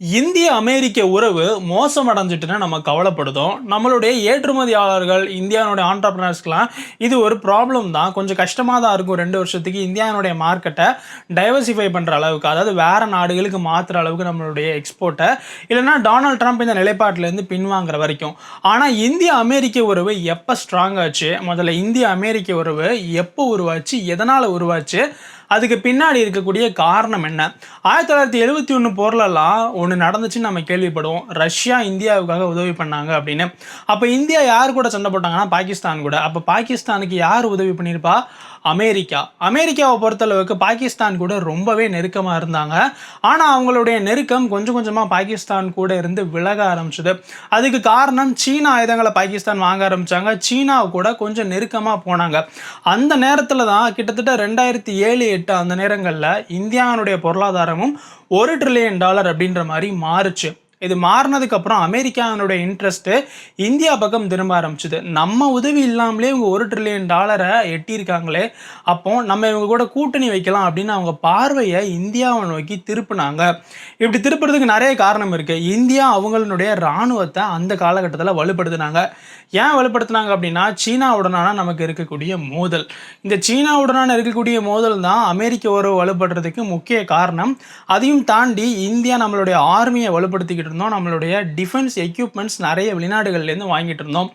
இந்திய அமெரிக்க உறவு மோசமடைஞ்சிட்டுன்னு நம்ம கவலைப்படுதோம். நம்மளுடைய ஏற்றுமதியாளர்கள் இந்தியாவுடைய ஆண்டர்பிரினர்ஸ்க்கெலாம் இது ஒரு ப்ராப்ளம் தான். கொஞ்சம் கஷ்டமாக தான் இருக்கும் ரெண்டு வருஷத்துக்கு. இந்தியாவுடைய மார்க்கெட்டை டைவர்சிஃபை பண்ணுற அளவுக்கு அதாவது வேறு நாடுகளுக்கு மாற்றுற அளவுக்கு நம்மளுடைய எக்ஸ்போர்ட்டை இல்லைன்னா டொனால்ட் ட்ரம்ப் இந்த நிலைப்பாட்டிலேருந்து பின்வாங்குற வரைக்கும். ஆனால் இந்திய அமெரிக்க உறவு எப்போ ஸ்ட்ராங் ஆச்சு? முதல்ல இந்திய அமெரிக்க உறவு எப்போ உருவாச்சு? எதனால் உருவாச்சு? அதுக்கு பின்னாடி இருக்கக்கூடிய காரணம் என்ன? ஆயிரத்தி தொள்ளாயிரத்தி எழுபத்தி ஒன்று போர்லலாம் ஒன்று நடந்துச்சுன்னு நம்ம கேள்விப்படுவோம். ரஷ்யா இந்தியாவுக்காக உதவி பண்ணாங்க அப்படின்னு. அப்போ இந்தியா யார் கூட சண்டை போட்டாங்கன்னா பாகிஸ்தான் கூட. அப்போ பாகிஸ்தானுக்கு யார் உதவி பண்ணியிருப்பா? அமெரிக்கா. அமெரிக்காவை பொறுத்தளவுக்கு பாகிஸ்தான் கூட ரொம்பவே நெருக்கமாக இருந்தாங்க. ஆனால் அவங்களுடைய நெருக்கம் கொஞ்சம் கொஞ்சமாக பாகிஸ்தான் கூட இருந்து விலக ஆரம்பிச்சது. அதுக்கு காரணம் சீனா ஆயுதங்களை பாகிஸ்தான் வாங்க ஆரம்பித்தாங்க சீனா கூட கொஞ்சம் நெருக்கமாக போனாங்க. அந்த நேரத்தில் தான் கிட்டத்தட்ட ரெண்டாயிரத்தி ஏழு எட்டு அந்த நேரங்களில் இந்தியாவினுடைய பொருளாதாரமும் ஒரு ட்ரில்லியன் டாலர் அப்படின்ற மாதிரி மாறுச்சு. இது மாறினதுக்கப்புறம் அமெரிக்காவினுடைய இன்ட்ரெஸ்ட்டு இந்தியா பக்கம் திரும்ப ஆரம்பிச்சுது. நம்ம உதவி இல்லாமலே இவங்க ஒரு ட்ரில்லியன் டாலரை எட்டியிருக்காங்களே அப்போ நம்ம இவங்க கூட கூட்டணி வைக்கலாம் அப்படின்னு அவங்க பார்வையை இந்தியாவை நோக்கி திருப்பினாங்க. இப்படி திருப்புறதுக்கு நிறைய காரணம் இருக்குது இந்தியா அவங்களுடைய இராணுவத்தை அந்த காலகட்டத்தில் வலுப்படுத்தினாங்க. ஏன் வலுப்படுத்தினாங்க அப்படின்னா சீனாவுடனான நமக்கு இருக்கக்கூடிய மோதல். இந்த சீனாவுடனான இருக்கக்கூடிய மோதல் தான் அமெரிக்க உறவு வலுப்படுறதுக்கு முக்கிய காரணம். அதையும் தாண்டி இந்தியா நம்மளுடைய ஆர்மியை வலுப்படுத்திக்கிட்டு வாங்கிட்டு இருந்தோம் நம்மளுடைய டிஃபென்ஸ் எக்யூப்மெண்ட்ஸ் நிறைய வெளிநாடுகள்லேருந்து வாங்கிட்டு இருந்தோம்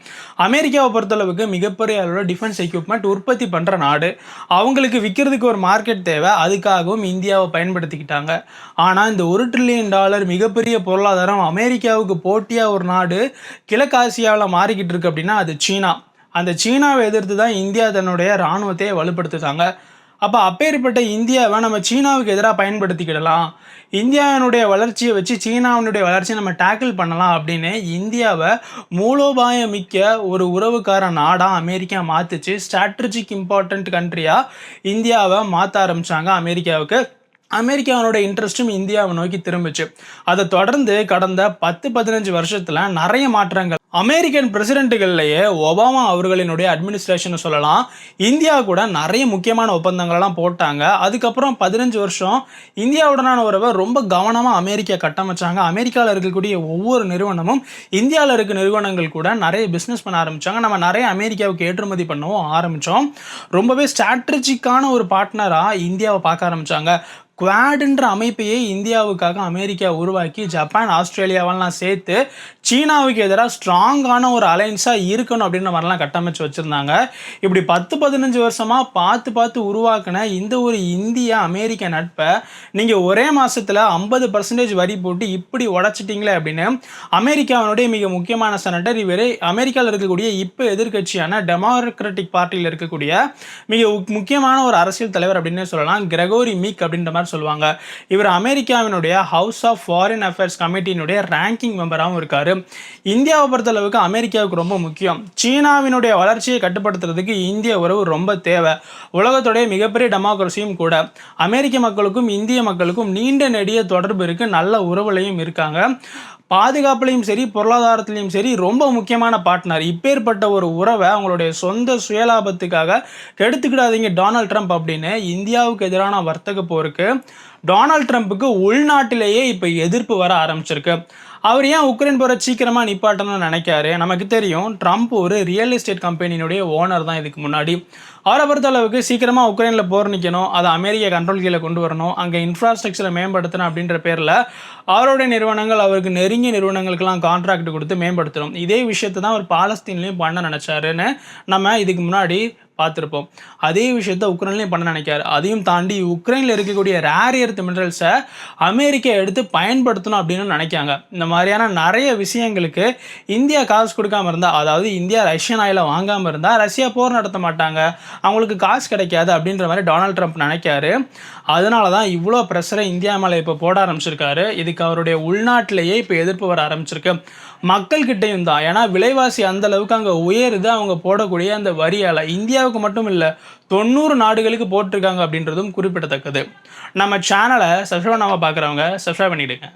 அமெரிக்காவை பொறுத்தளவுக்கு மிகப்பெரிய அளவில் டிஃபென்ஸ் எக்யூப்மெண்ட் உற்பத்தி பண்ணுற நாடு. அவங்களுக்கு விற்கிறதுக்கு ஒரு மார்க்கெட் தேவை. அதுக்காகவும் இந்தியாவை பயன்படுத்திக்கிட்டாங்க. ஆனால் இந்த ஒரு ட்ரில்லியன் டாலர் மிகப்பெரிய பொருளாதாரம் அமெரிக்காவுக்கு போட்டியாக ஒரு நாடு கிழக்காசியாவில் மாறிக்கிட்டு இருக்கு அப்படின்னா அது சீனா. அந்த சீனாவை எதிர்த்து தான் இந்தியா தன்னுடைய இராணுவத்தையே வலுப்படுத்துகிறாங்க அப்போ அப்பேற்பட்ட இந்தியாவை நம்ம சீனாவுக்கு எதிராக பயன்படுத்திக்கிடலாம். இந்தியாவினுடைய வளர்ச்சியை வச்சு சீனாவினுடைய வளர்ச்சியை நம்ம டேக்கிள் பண்ணலாம் அப்படின்னு இந்தியாவை மூலோபாயமிக்க ஒரு உறவுக்கார நாடாக அமெரிக்கா மாற்றுச்சு ஸ்ட்ராட்டஜிக் இம்பார்ட்டண்ட் கண்ட்ரியாக இந்தியாவை மாற்ற ஆரம்பித்தாங்க அமெரிக்காவுக்கு. அமெரிக்காவோட இன்ட்ரெஸ்ட்டும் இந்தியாவை நோக்கி திரும்பிச்சு. அதை தொடர்ந்து கடந்த பத்து பதினஞ்சு வருஷத்தில் நிறைய மாற்றங்கள் அமெரிக்கன் பிரசிடென்ட்டுகள்லேயே ஒபாமா அவர்களினுடைய அட்மினிஸ்ட்ரேஷன் சொல்லலாம். இந்தியா கூட நிறைய முக்கியமான ஒப்பந்தங்கள்லாம் போட்டாங்க. அதுக்கப்புறம் பதினஞ்சு வருஷம் இந்தியாவுடனான உறவை ரொம்ப கவனமாக அமெரிக்கா கட்டமைச்சாங்க. அமெரிக்காவில் இருக்கக்கூடிய ஒவ்வொரு நிறுவனமும் இந்தியாவில் இருக்க நிறுவனங்கள் கூட நிறைய பிஸ்னஸ் பண்ண ஆரம்பித்தாங்க நம்ம நிறைய அமெரிக்காவுக்கு ஏற்றுமதி பண்ணவும் ஆரம்பித்தோம் ரொம்பவே ஸ்ட்ராட்டஜிக்கான ஒரு பார்ட்னராக இந்தியாவை பார்க்க ஆரம்பித்தாங்க குவாடுன்ற அமைப்பையே இந்தியாவுக்காக அமெரிக்கா உருவாக்கி ஜப்பான் ஆஸ்திரேலியாவெல்லாம் சேர்த்து சீனாவுக்கு எதிராக ஸ்ட்ராங்கான ஒரு அலைன்ஸாக இருக்கணும் அப்படின்ற மாதிரிலாம் கட்டமைச்சு வச்சுருந்தாங்க. இப்படி பத்து பதினஞ்சு வருஷமாக பார்த்து பார்த்து உருவாக்கின இந்த ஒரு இந்தியா அமெரிக்க நட்பை நீங்கள் ஒரே மாதத்தில் ஐம்பது பர்சன்டேஜ் வரி போட்டு இப்படி உடச்சிட்டிங்களே அப்படின்னு அமெரிக்காவினுடைய மிக முக்கியமான செனட்டர் இவர் அமெரிக்காவில் இருக்கக்கூடிய இப்போ எதிர்கட்சியான டெமோக்ராட்டிக் பார்ட்டியில் இருக்கக்கூடிய மிக முக்கியமான ஒரு அரசியல் தலைவர் அப்படின்னு சொல்லலாம். கிரகோரி மீக் அப்படின்ற மாதிரி சொல்லுவாங்க. இவர் அமெரிக்காவினுடைய ஹவுஸ் ஆஃப் ஃபாரின் அஃபேர்ஸ் கமிட்டியினுடைய ரேங்கிங் மெம்பராகவும் இருக்கார். இந்தியாவை பொறுத்தளவுக்கு அமெரிக்காவுக்கு ரொம்ப முக்கியம். சீனாவினுடைய வளர்ச்சியை கட்டுப்படுத்துறதுக்கு இந்திய உறவு ரொம்ப தேவை. உலகத்துடைய மிகப்பெரிய டெமோக்ரஸியும் கூட. அமெரிக்க மக்களுக்கும் இந்திய மக்களுக்கும் நீண்ட நெடிய தொடர்பு இருக்குது நல்ல உறவுலையும் இருக்காங்க. பாதுகாப்புலையும் சரி பொருளாதாரத்துலையும் சரி ரொம்ப முக்கியமான பார்ட்னர் இப்பேற்பட்ட ஒரு உறவை அவங்களுடைய சொந்த சுயலாபத்துக்காக கெடுத்துக்கிடாதீங்க டொனால்ட் ட்ரம்ப் அப்படின்னு இந்தியாவுக்கு எதிரான வர்த்தக போருக்கு டொனால்ட் ட்ரம்ப்புக்கு உள்நாட்டிலேயே இப்போ எதிர்ப்பு வர ஆரம்பிச்சிருக்கு. அவர் ஏன் உக்ரைன் போகிற சீக்கிரமாக நிப்பாட்டணும்னு நினைக்காரு? நமக்கு தெரியும் ட்ரம்ப் ஒரு ரியல் எஸ்டேட் கம்பெனியினுடைய ஓனர் தான் இதுக்கு முன்னாடி. அவரை பொறுத்தளவுக்கு சீக்கிரமாக உக்ரைனில் போர் நிற்கணும் அதை அமெரிக்கா கண்ட்ரோல் கீழே கொண்டு வரணும் அங்கே இன்ஃப்ராஸ்ட்ரக்சரை மேம்படுத்தணும் அப்படின்ற பேரில் அவருடைய நிறுவனங்கள் அவருக்கு நெருங்கிய நிறுவனங்களுக்கெல்லாம் கான்ட்ராக்ட் கொடுத்து மேம்படுத்தணும். இதே விஷயத்தை தான் அவர் பாலஸ்தீன்லேயும் பண்ண நினச்சாருன்னு நம்ம இதுக்கு முன்னாடி பார்த்துருப்போம். அதே விஷயத்த உக்ரைன்லேயும் பண்ண நினைக்காரு அதையும் தாண்டி உக்ரைனில் இருக்கக்கூடிய ரேர் எர்த் மினரல்ஸை அமெரிக்கா எடுத்து பயன்படுத்தணும் அப்படின்னு நினைக்காங்க இந்த மாதிரியான நிறைய விஷயங்களுக்கு இந்தியா காசு கொடுக்காம இருந்தால் அதாவது இந்தியா ரஷ்யன் ஆயில வாங்காமல் இருந்தால் ரஷ்யா போர் நடத்த மாட்டாங்க. அவங்களுக்கு காசு கிடைக்காது அப்படின்ற மாதிரி டொனால்ட் ட்ரம்ப் நினைக்காரு அதனால தான் இவ்வளோ ப்ரெஷரை இந்தியா மேலே இப்போ போட ஆரம்பிச்சிருக்காரு. இதுக்கு அவருடைய உள்நாட்டிலேயே இப்போ எதிர்ப்பு வர ஆரம்பிச்சிருக்கு. மக்கள்கிட்டையும் தான். ஏன்னா விலைவாசி அந்த அளவுக்கு அங்கே உயருது. அவங்க போடக்கூடிய அந்த வரியால் இந்தியாவுக்கு மட்டும் இல்லை தொண்ணூறு நாடுகளுக்கு போட்டிருக்காங்க அப்படின்றதும் குறிப்பிடத்தக்கது. நம்ம சேனலை சப்ஸ்கிரைப் பண்ணாமல் பார்க்குறவங்க சப்ஸ்கிரைப் பண்ணிவிடுங்க